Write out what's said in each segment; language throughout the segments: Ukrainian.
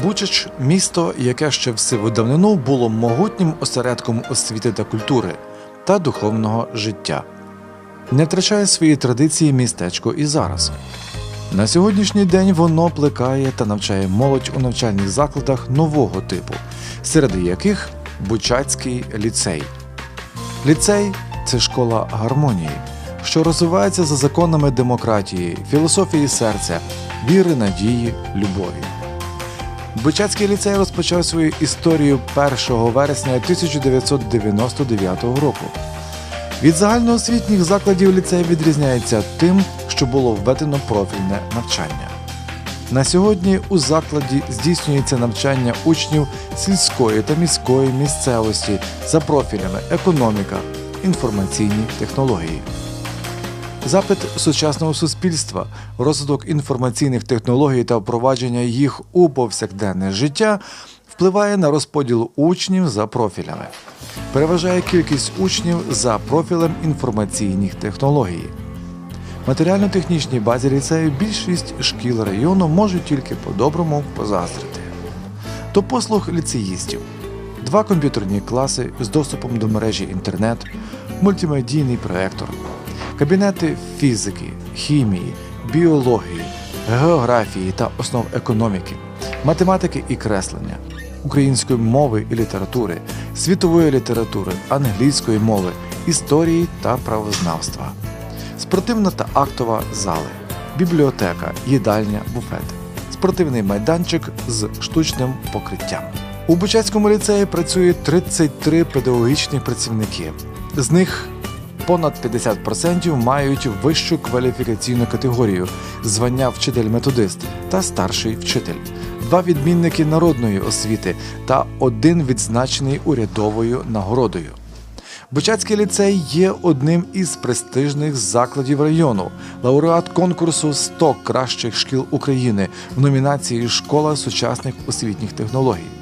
Бучач місто, яке ще в сиву давнину було могутнім осередком освіти та культури та духовного життя. Не втрачає свої традиції містечко і зараз. На сьогоднішній день воно плекає та навчає молодь у навчальних закладах нового типу, серед яких Бучацький ліцей. Ліцей це школа гармонії, що розвивається за законами демократії, філософії серця, віри, надії, любові. Бучацький ліцей розпочав свою історію 1 вересня 1999 року. Від загальноосвітніх закладів ліцей відрізняється тим, що було введено профільне навчання. На сьогодні у закладі здійснюється навчання учнів сільської та міської місцевості за профілями економіка, інформаційні технології. Запит сучасного суспільства, розвиток інформаційних технологій та впровадження їх у повсякденне життя впливає на розподіл учнів за профілями. Переважає кількість учнів за профілем інформаційних технологій. Матеріально-технічній базі ліцею більшість шкіл району можуть тільки по-доброму позаздрити. До послуг ліцеїстів: два комп'ютерні класи з доступом до мережі інтернет, мультимедійний проектор, кабінети фізики, хімії, біології, географії та основ економіки, математики і креслення, української мови і літератури, світової літератури, англійської мови, історії та правознавства, спортивна та актова зали, бібліотека, їдальня, буфет, спортивний майданчик з штучним покриттям. У Бучацькому ліцеї працює 33 педагогічні працівники. З них понад 50% мають вищу кваліфікаційну категорію звання вчитель-методист та старший вчитель, два відмінники народної освіти та один відзначений урядовою нагородою. Бучацький ліцей є одним із престижних закладів району, лауреат конкурсу 100 кращих шкіл України в номінації Школа сучасних освітніх технологій.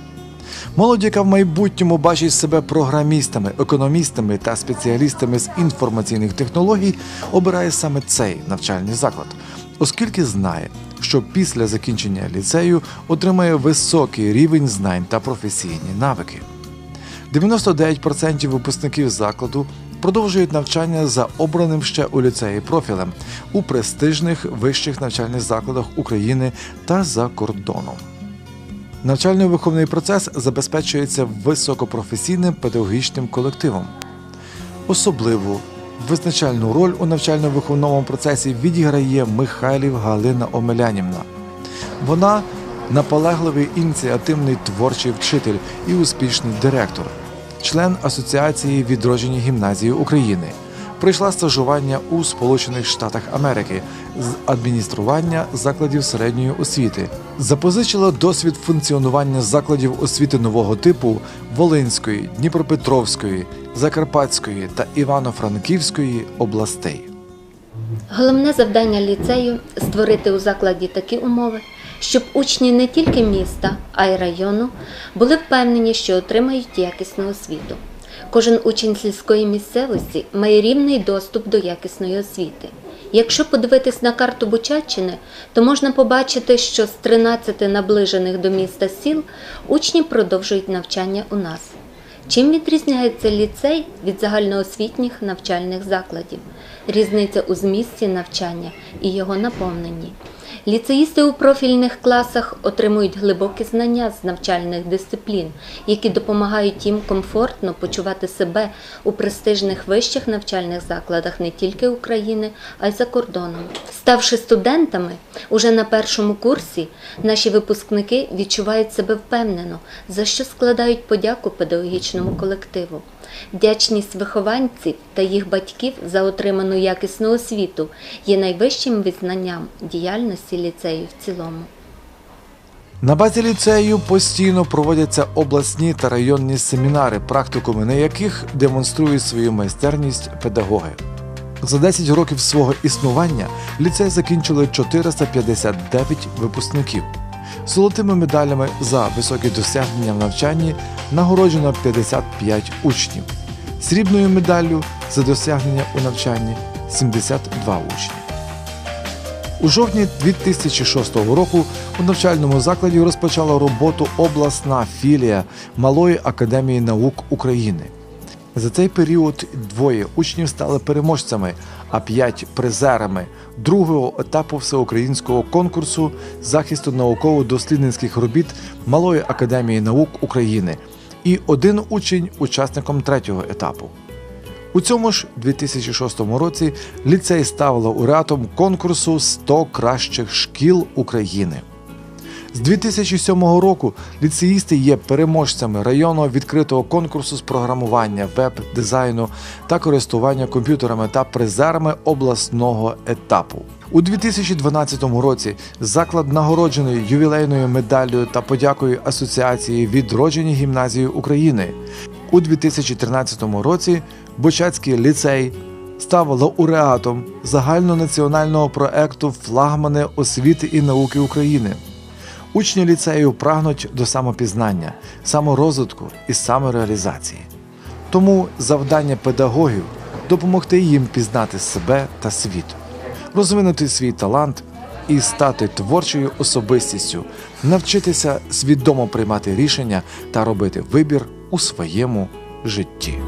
Молодь, яка в майбутньому бачить себе програмістами, економістами та спеціалістами з інформаційних технологій, обирає саме цей навчальний заклад, оскільки знає, що після закінчення ліцею отримає високий рівень знань та професійні навики. 99% випускників закладу продовжують навчання за обраним ще у ліцеї профілем у престижних вищих навчальних закладах України та за кордоном. Навчально-виховний процес забезпечується високопрофесійним педагогічним колективом. Особливу визначальну роль у навчально-виховному процесі відіграє Михайлів Галина Омелянівна. Вона наполегливий ініціативний творчий вчитель і успішний директор, член Асоціації відродження гімназії України. Пройшла стажування у Сполучених Штатах Америки з адміністрування закладів середньої освіти, запозичила досвід функціонування закладів освіти нового типу Волинської, Дніпропетровської, Закарпатської та Івано-Франківської областей. Головне завдання ліцею створити у закладі такі умови, щоб учні не тільки міста, а й району були впевнені, що отримають якісну освіту. Кожен учень сільської місцевості має рівний доступ до якісної освіти. Якщо подивитись на карту Бучаччини, то можна побачити, що з 13 наближених до міста сіл учні продовжують навчання у нас. Чим відрізняється ліцей від загальноосвітніх навчальних закладів? Різниця у змісті навчання і його наповненні. Ліцеїсти у профільних класах отримують глибокі знання з навчальних дисциплін, які допомагають їм комфортно почувати себе у престижних вищих навчальних закладах не тільки України, а й за кордоном. Ставши студентами, уже на першому курсі наші випускники відчувають себе впевнено, за що складають подяку педагогічному колективу. Вдячність вихованців та їх батьків за отриману якісну освіту є найвищим визнанням діяльності ліцею в цілому. На базі ліцею постійно проводяться обласні та районні семінари, практикуми на яких демонструють свою майстерність педагоги. За 10 років свого існування ліцей закінчили 459 випускників. Золотими медалями за високі досягнення в навчанні нагороджено 55 учнів, срібною медаллю за досягнення у навчанні 72 учні. У жовтні 2006 року у навчальному закладі розпочала роботу обласна філія Малої академії наук України. За цей період двоє учнів стали переможцями, а п'ять призерами другого етапу всеукраїнського конкурсу захисту науково-дослідницьких робіт Малої академії наук України і один учень учасником третього етапу. У цьому ж 2006 році ліцей став лауреатом конкурсу 100 кращих шкіл України. З 2007 року ліцеїсти є переможцями районного відкритого конкурсу з програмування, веб-дизайну та користування комп'ютерами та призерами обласного етапу. У 2012 році заклад нагороджений ювілейною медаллю та подякою Асоціації відроджені гімназії України. У 2013 році Бочацький ліцей став лауреатом загальнонаціонального проекту Флагмани освіти і науки України. Учні ліцею прагнуть до самопізнання, саморозвитку і самореалізації. Тому завдання педагогів допомогти їм пізнати себе та світ, розвинути свій талант і стати творчою особистістю, навчитися свідомо приймати рішення та робити вибір у своєму житті.